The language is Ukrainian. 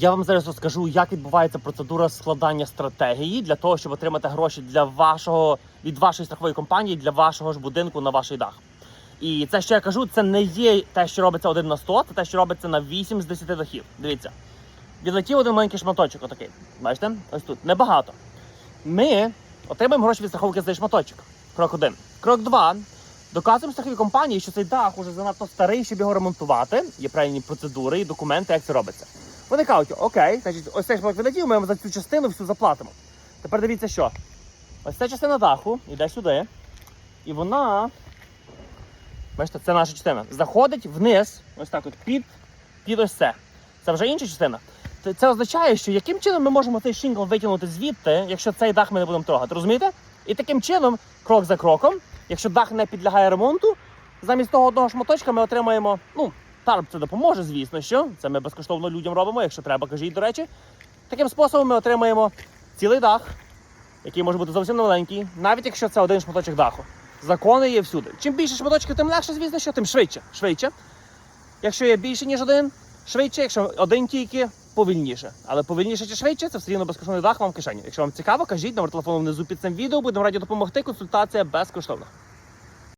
Я вам зараз розкажу, як відбувається процедура складання стратегії для того, щоб отримати гроші для вашого від вашої страхової компанії для вашого ж будинку на ваш дах. І це, що я кажу, це не є те, що робиться один на 100, це те, що робиться на 8 з 10 дахів. Дивіться, відлетів один маленький шматочок, отакий. Бачите? Ось тут небагато. Ми отримаємо гроші від страховки за шматочок. Крок один. Крок два. Доказуємо страховій компанії, що цей дах уже занадто старий, щоб його ремонтувати. Є правильні процедури і документи, як це робиться. Вони кажуть, окей, значить, ось цей шматок відлетів, ми вам за цю частину всю заплатимо. Тепер дивіться, що. Ось ця частина даху йде сюди. І вона. Бачите, це наша частина. Заходить вниз, ось так от, під, під ось це. Це вже інша частина. Це означає, що яким чином ми можемо цей шингл витягнути звідти, якщо цей дах ми не будемо трогати, розумієте? І таким чином, крок за кроком, якщо дах не підлягає ремонту, замість того одного шматочка ми отримаємо. Ну, тарп це допоможе, звісно, що це ми безкоштовно людям робимо, якщо треба, кажіть, до речі. Таким способом ми отримаємо цілий дах, який може бути зовсім маленький, навіть якщо це один шматочок даху. Закони є всюди. Чим більше шматочків, тим легше, звісно, що тим швидше. Швидше. Якщо є більше, ніж один, швидше, якщо один тільки, повільніше. Але повільніше чи швидше, це все рівно безкоштовний дах вам в кишені. Якщо вам цікаво, кажіть номер телефону внизу під цим відео, будемо раді допомогти. Консультація безкоштовна.